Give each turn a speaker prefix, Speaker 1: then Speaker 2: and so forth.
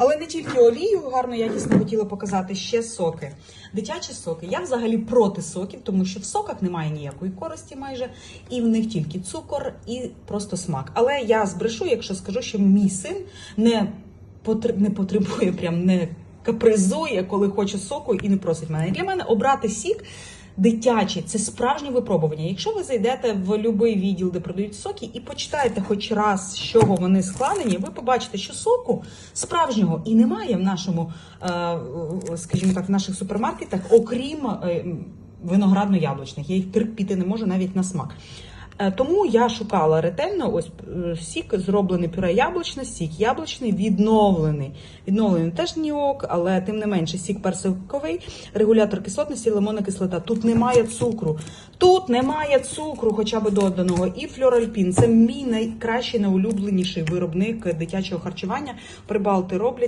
Speaker 1: Але не тільки олію гарно якісно хотіла показати ще соки. Дитячі соки. Я взагалі проти соків, тому що в соках немає ніякої користі майже, і в них тільки цукор і просто смак. Але я збрешу, якщо скажу, що мій син не, не потребує, прям не капризує, коли хоче соку і не просить мене. Для мене обрати сік. Дитячий це справжнє випробування. Якщо ви зайдете в будь-який відділ, де продають соки, і почитаєте хоч раз, з чого вони складені, ви побачите, що соку справжнього і немає в нашому, е, скажімо так, в наших супермаркетах, окрім е, виноградно-яблучних. Я їх терпіти не можу навіть на смак. Е, Тому я шукала ретельно ось е, сік зроблений пюре яблучне, сік яблучний, відновлений. Відновлений теж ніок, але тим не менше сік персиковий, регулятор кислотності, лимонна кислота. Тут немає цукру. Тут немає цукру, хоча б доданого. І флюоральпін. Це мій найкращий, найулюбленіший виробник дитячого харчування. Прибалти роблять.